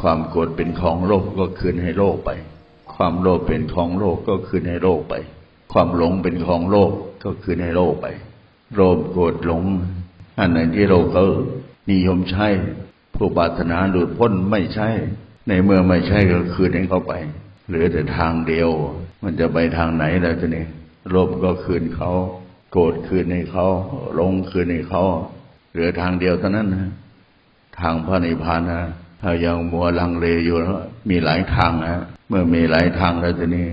ความโกรธเป็นของโลกก็คืนให้โลกไป ความโลภเป็นของโลกก็คืนให้โลกไป ความหลงเป็นของโลกก็คืนให้โลกไป โลภโกรธหลง อันไหนที่โลกเขานิยมใช้ ผู้ปรารถนาหลุดพ้นไม่ใช่ ในเมื่อไม่ใช่ก็คืนให้เขาไป เหลือแต่ทางเดียว มันจะไปทางไหนแล้วจะเนี่ยโลภก็คืนเขา โกรธคืนให้เขาหลงคืนให้เขา เหลือทางเดียวเท่านั้นนะ ทางพระนิพพานนะถ้ายังมัวลังเลอยู่แล้วมีหลายทางนะเมื่อมีหลายทางแล้วทีนี้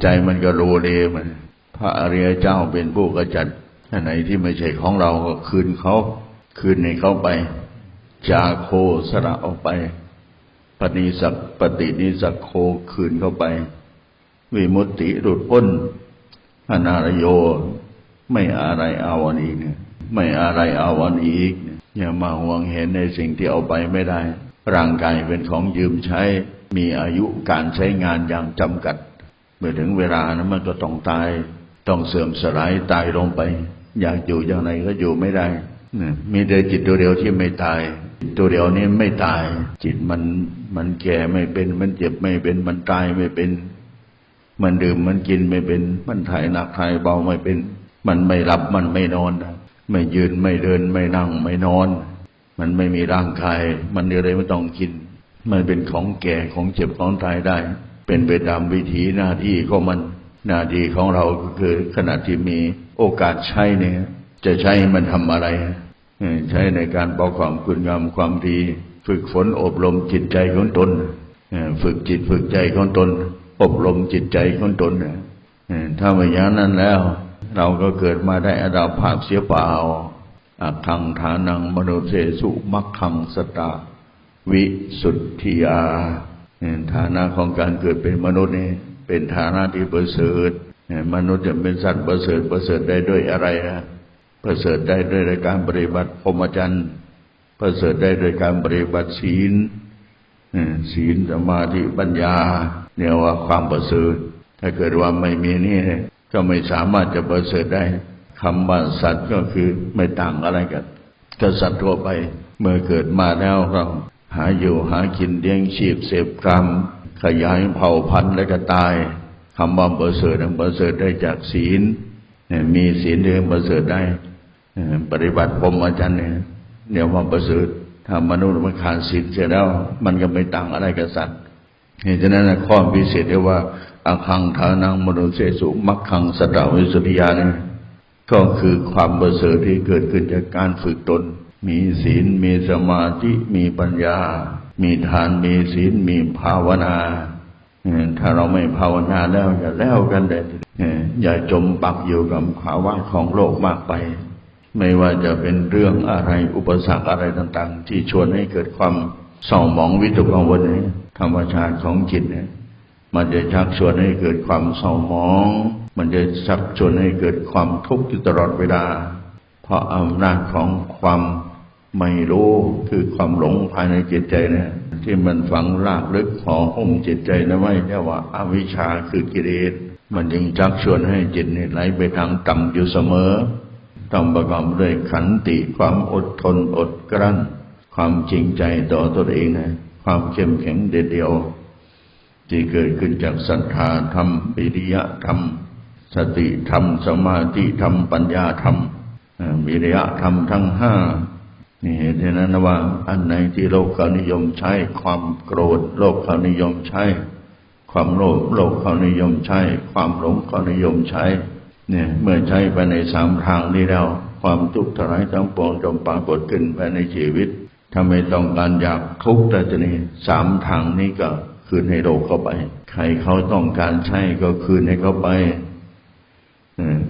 ใจมันก็โลเลมัน พระอริยเจ้าเป็นผู้กระจัดอันไหนที่ไม่ใช่ของเราก็คืนเขาคืนให้เขาไป จาโคสระออกไปปณิสักปฏินิสักโคคืนเข้าไป วิมุตติหลุดพ้นอนารโยไม่อะไรเอาวันอีกเนี่ย ไม่อะไรเอาวันอีกเนี่ยอย่ามาห่วงเห็นในสิ่งที่เอาไปไม่ได้ ร่างกายเป็นของยืมใช้ มีอายุการใช้งานอย่างจำกัด เมื่อถึงเวลานั้นมันก็ต้องตาย ต้องเสื่อมสลายตายลงไป อยากอยู่อย่างไรก็อยู่ไม่ได้เนี่ยมีแต่จิตตัวเดียวที่ไม่ตายจิตตัวเดียวนี้ไม่ตาย จิตมันมันแก่ไม่เป็น มันเจ็บไม่เป็น มันตายไม่เป็น มันดื่มมันกินไม่เป็น มันถ่ายหนักถ่ายเบาไม่เป็น มันไม่หลับมันไม่นอน ไม่ยืนไม่เดินไม่นั่งไม่นอน มันไม่มีร่างกาย มันอะไรไม่ต้องกิน มันเป็นของแก่ของเจ็บของตายได้ เป็นไปตามวิถีหน้าที่ของมันหน้าที่ของเราก็คือขณะที่มีโอกาสใช้เนี่ย จะใช้มันทำอะไร ใช้ในการประกอบคุณงามความดี ฝึกฝนอบรมจิตใจของตนฝึกจิตฝึกใจของตน อบรมจิตใจของตนถ้าไม่อย่างนั้นแล้ว เราก็เกิดมาได้อดาภาพเสียเปล่าอักขังฐานังมโนเสสุมักขังสตาวิสุทธิยาฐานะของการเกิดเป็นมนุษย์นี่เป็นฐานะที่ประเสริฐมนุษย์จะเป็นสัตว์ประเสริฐประเสริฐได้ด้วยอะไรนะประเสริฐได้ด้วยการปฏิบัติพรหมจรรย์ประเสริฐได้ด้วยการปฏิบัติศีลศีลสมาธิปัญญาเนี่ยว่าความประเสริฐถ้าเกิดว่าไม่มีนี่ ก็ไม่สามารถจะประเสริฐได้คำว่าสัตว์ก็คือไม่ต่างอะไรกันกับสัตว์ทั่วไปเมื่อเกิดมาแล้วเราหาอยู่หากินเลี้ยงชีพเสพกรรม ขยายเผ่าพันธุ์และก็ตายคำว่าประเสริฐนั้นประเสริฐได้จากศีลมีศีลเรื่องประเสริฐได้ปฏิบัติพรหมจรรย์เนี่ยเดี๋ยวว่าประเสริฐถ้ามนุษย์มันขาดศีลเสร็จแล้ว มันก็ไม่ต่างอะไรกับสัตว์เหตุฉะนั้นข้อพิเศษเรียกว่า อาคังฐานังมโนเสสุมักขังสตาวิสุทธิยาเนี่ยก็คือความประเสริฐที่เกิดขึ้นจากการฝึกตน มีศีล มีสมาธิ มีปัญญา มีทาน มีศีล มีภาวนาเออถ้าเราไม่ภาวนาแล้วอย่าแล้วกันเลยเอย่าจมปักอยู่กับภาวะของโลกมากไป ไม่ว่าจะเป็นเรื่องอะไรอุปสรรคอะไรต่าง ๆ ที่ชวนให้เกิดความเศร้าหมองวิตกกังวลนี้ธรรมชาติของจิตเนี่ย มันจะชักชวนให้เกิดความเศร้าหมอง มันจะชักชวนให้เกิดความทุกข์อยู่ตลอดเวลา เพราะอำนาจของความไม่รู้คือความหลงภายในจิตใจเนี่ยที่มันฝังรากลึกห่อหุ้มจิตใจนะไว้เรียกว่าอาวิชชาคือกิเลสมันจึงชักชวนให้จิตนี่ไหลไปทางต่ำอยู่เสมอต้องประกอบด้วยขันติความอดทนอดกลั้น ความจริงใจต่อตนเองนะความเข้มแข็งเด็ดเดียว ที่เกิดขึ้นจากศรัทธาธรรมปิริยธรรม สติธรรม สมาธิธรรม ปัญญาธรรมเอ่อวิริยะธรรมทั้งห้านี่เหตุนั้นนะว่าอันไหนที่โลกเขานิยมใช้ ความโกรธ โลกเขานิยมใช้ ความโลภโลกเขานิยมใช้ ความหลงเขานิยมใช้ เนี่ย เมื่อใช้ไปในสามทางนี้แล้ว ความทุกข์ทลายทั้งปวงจงปรากฏขึ้นภายในชีวิตถ้าไม่ต้องการอยากทุกข์แต่จะนี่สามทางนี้ก็ คืนให้โลกเข้าไป ใครเขาต้องการใช้ก็คืนให้เขาไป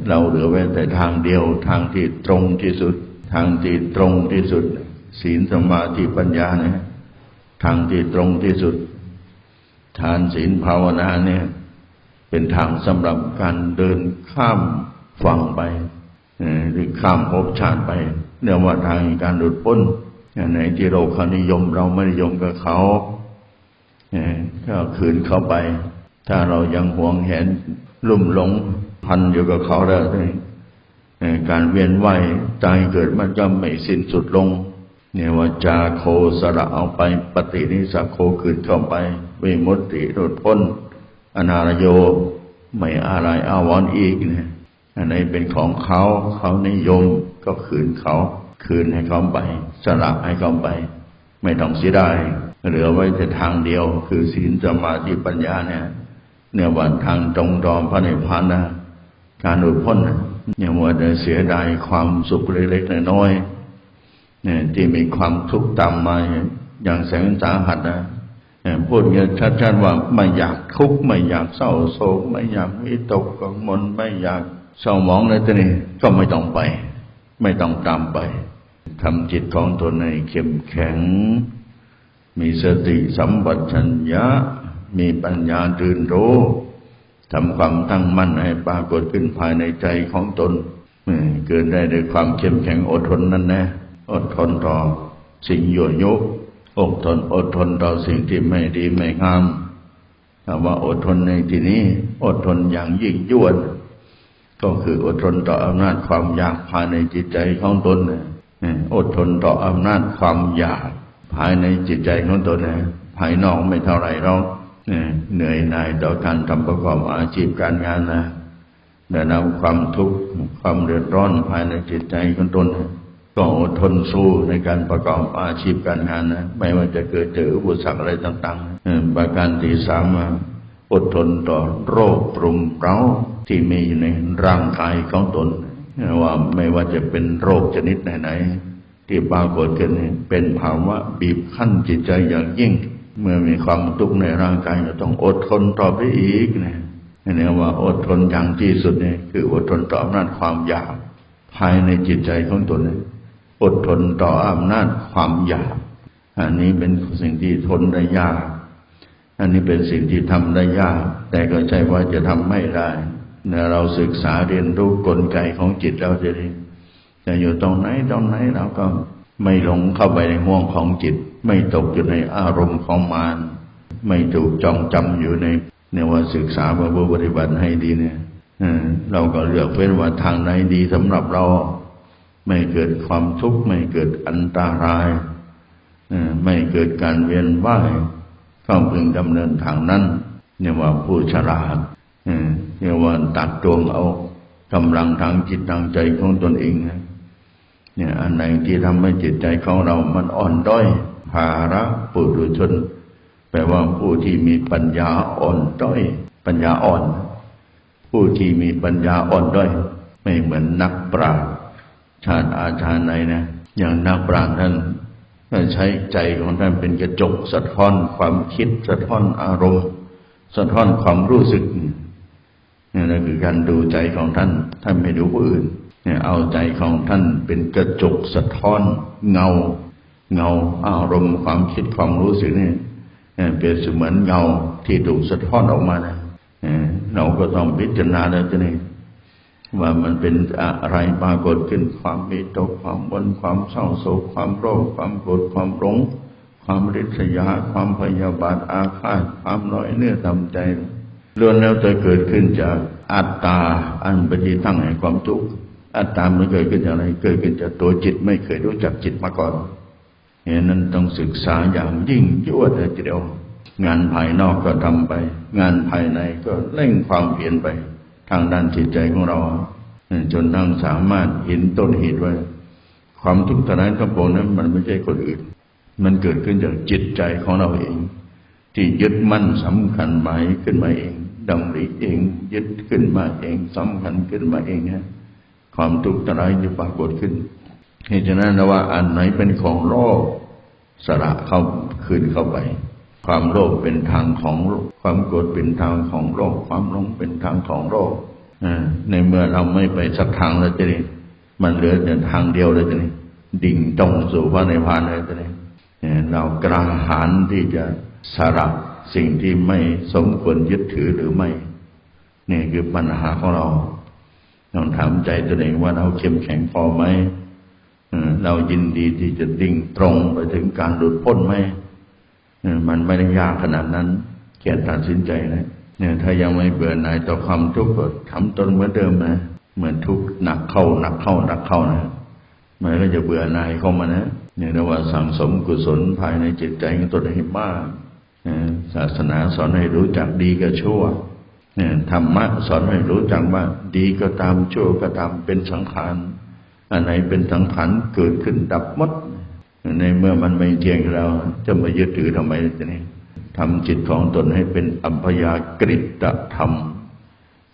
เราเหลือไว้แต่ทางเดียว ทางที่ตรงที่สุด ทางที่ตรงที่สุด ศีลสมาธิปัญญาเนี่ยทางที่ตรงที่สุด ทานศีลภาวนาเนี่ย เป็นทางสำหรับการเดินข้ามฝั่งไปหรือข้ามภพชาติไปเรียกว่าทางการหลุดพ้นอย่างไหนที่เราเขานิยมเราไม่นิยมกับเขา ก็คืนเขาไป ถ้าเรายังหวงแหนลุ่มหลงพันอยู่กับเขาแล้วเนี่ยการเวียนว่ายตายเกิดมันก็ไม่สิ้นสุดลง เนี่ยว่าจาโคสระเอาไปปฏินิสัโคคืนเข้าไปวิมุตติหลุดพ้น อนารโยไม่อะไรอาวรอีกเนี่ยอันไหนเป็นของเขาเขานิยมก็คืนเขา คืนให้เขาไป สละให้เขาไป ไม่ต้องเสียดาย เหลือไว้แต่ทางเดียว คือศีลสมาธิปัญญาเนี่ยเนี่ยว่าทางตรงรอมพระนิพพานนะการหลุดพ้นนะเนี่ยมัวแต่เสียดายความสุขเล็กๆน้อยๆเนี่ยที่มีความทุกข์ตามมาอย่างแสนสาหัสนะเนี่ยพูดเงี้ยชัดๆว่าไม่อยากทุกข์ไม่อยากเศร้าโศกไม่อยากวิตกกังวลไม่อยากเศร้าหมองเลยตัวนี้ก็ไม่ต้องไป ไม่ต้องตามไปทำจิตของตนให้เข้มแข็ง มีสติสัมปชัญญะ มีปัญญาตื่นรู้ทำความตั้งมั่นให้ปรากฏขึ้นภายในใจของตนเกิดได้ด้วยความเข้มแข็งอดทนนั่นแนะอดทนต่อสิ่งยั่วยุอดทนอดทนต่อสิ่งที่ไม่ดีไม่งามแต่ว่าอดทนในที่นี้ อดทนอย่างยิ่งยวดก็คืออดทนต่ออำนาจความอยากภายในจิตใจของตนอดทนต่ออำนาจความอยาก ภายในจิตใจของตนภายนอกไม่เท่าไหร่เราเหนื่อยหน่ายต่อการทำประกอบอาชีพการงานนะแต่นำความทุกข์ความเดือดร้อนภายในจิตใจของตนก็อดทนสู้ในการประกอบอาชีพการงานนะไม่ว่าจะเกิดเจออุปสรรคอะไรต่างๆประการที่สามอดทนต่อโรคปรุงเร้าที่มีอยู่ในร่างกายของตนว่าไม่ว่าจะเป็นโรคชนิดไหนๆ ที่ปรากฏขึ้นเป็นภาวะบีบคั้นจิตใจอย่างยิ่ง เมื่อมีความทุกข์ในร่างกายก็ต้องอดทนต่อไปอีกนะนี่ว่าอดทนอย่างที่สุดเนี่ยคืออดทนต่ออำนาจความอยาก ภายในจิตใจของตนอดทนต่ออำนาจความอยาก อันนี้เป็นสิ่งที่ทนได้ยาก อันนี้เป็นสิ่งที่ทำได้ยาก แต่ก็ใช่ว่าจะทำไม่ได้เนี่ยเราศึกษาเรียนรู้กลไกของจิตเราจะได้ จะอยู่ตรงไหนตรงไหนเราก็ไม่หลงเข้าไปในห่วงของจิต ไม่ตกอยู่ในอารมณ์ของมารไม่ถูกจองจำอยู่ในเนว่าศึกษาพระปฏิบัติให้ดีเนี่ยเราก็เลือกเฟ้นว่าทางไหนดีสำหรับเรา ไม่เกิดความทุกข์ไม่เกิดอันตรายไม่เกิดการเวียนว่ายก็พึงดำเนินทางนั้นเนี่ยว่าผู้ฉลาดเรียว่าตัดตวงเอากำลังทางจิตทางใจของตนเอง เนี่ยอันไหนที่ทำให้จิตใจของเรามันอ่อนด้อยภาระปุถุชน แปลว่าผู้ที่มีปัญญาอ่อนด้อย ปัญญาอ่อน ผู้ที่มีปัญญาอ่อนด้อย ไม่เหมือนนักปราชญ์ชาติอาชาในนะ อย่างนักปราชญ์ท่านใช้ใจของท่านเป็นกระจกสะท้อนความคิดสะท้อนอารมณ์ สะท้อนความรู้สึกนี่นั่นคือการดูใจของท่านท่านไม่ดูผู้อื่น เนี่ยเอาใจของท่านเป็นกระจกสะท้อนเงา เงาอารมณ์ความคิดความรู้สึกนี่เปรียบเสมือนเงาที่ถูกสะท้อนออกมานะเราก็ต้องพิจารณาแล้วจะนี่ว่ามันเป็นอะไรปรากฏขึ้นความมีตกความบนความเศร้าโศกความโรคความโกรธความหลงความริษยา ความพยาบาทอาฆาตความน้อยเนื้อทำใจล้วนแล้วจะเกิดขึ้นจากอัตตาอันปฏิตั้งแห่งความทุกข์ อัตตามันเกิดขึ้นจากอะไร เกิดขึ้นจากตัวจิตไม่เคยรู้จักจิตมาก่อนเหตุนั้นต้องศึกษาอย่างยิ่งยวดเลยทีเดียวงานภายนอกก็ทำไป งานภายในก็เร่งความเพียรไป ทางด้านจิตใจของเรา จนทั้งสามารถเห็นต้นเหตุว่าความทุกข์ทางนั้นทั้งปวงนั้น มันไม่ใช่คนอื่น มันเกิดขึ้นจากจิตใจของเราเอง ที่ยึดมั่นสำคัญหมายขึ้นมาเองดำริเอง ยึดขึ้นมาเองสำคัญขึ้นมาเองฮะ ความทุกข์อะไรจะปรากฏขึ้นเหตุฉะนั้นนะว่าอันไหนเป็นของโลกสระเข้าคืนเข้าไป ความโลภเป็นทางของความโกรธเป็นทางของโลกความหลงเป็นทางของโลกในเมื่อเราไม่ไปสักทางแล้วจะนี่มันเหลือแต่ทางเดียวเลยจะนี่ดิ่งตรงสู่พระนิพพานเลยจะนี่เรากระหายที่จะสลับสิ่งที่ไม่สมควรยึดถือหรือไม่ นี่คือปัญหาของเรา ต้องถามใจตัวเองว่าเราเข้มแข็งพอไหมเรายินดีที่จะดิ่งตรงไปถึงการหลุดพ้นไหมมันไม่ได้ยากขนาดนั้นแค่ตัดสินใจนะเนี่ยถ้ายังไม่เบื่อหน่ายต่อความทุกข์ก็ทำตนเหมือนเดิมนะเหมือนทุกข์หนักเข้าหนักเข้าหนักเข้านะมันก็จะเบื่อหน่ายเข้ามานะเนี่ยเรียกว่าสั่งสมกุศลภายในจิตใจของตนให้มากศาสนาสอนให้รู้จักดีกับชั่ว เนี่ยธรรมะสอนให้รู้จักว่า ดีก็ตามชั่วก็ตามเป็นสังขารอันไหนเป็นสังขารเกิดขึ้นดับหมด ในเมื่อมันไม่เที่ยงเราจะมายึดถือทำไมจะนี่ทำจิตของตนให้เป็นอัมพยากฤิตธรรม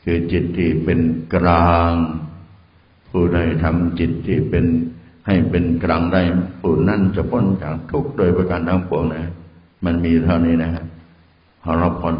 คือจิตที่เป็นกลาง ผู้ใดทำจิตที่เป็นให้เป็นกลางได้ผู้นั้นจะพ้นจากทุกข์โดยประการทั้งปวงนะ มันมีเท่านี้นะฮะขอรับพร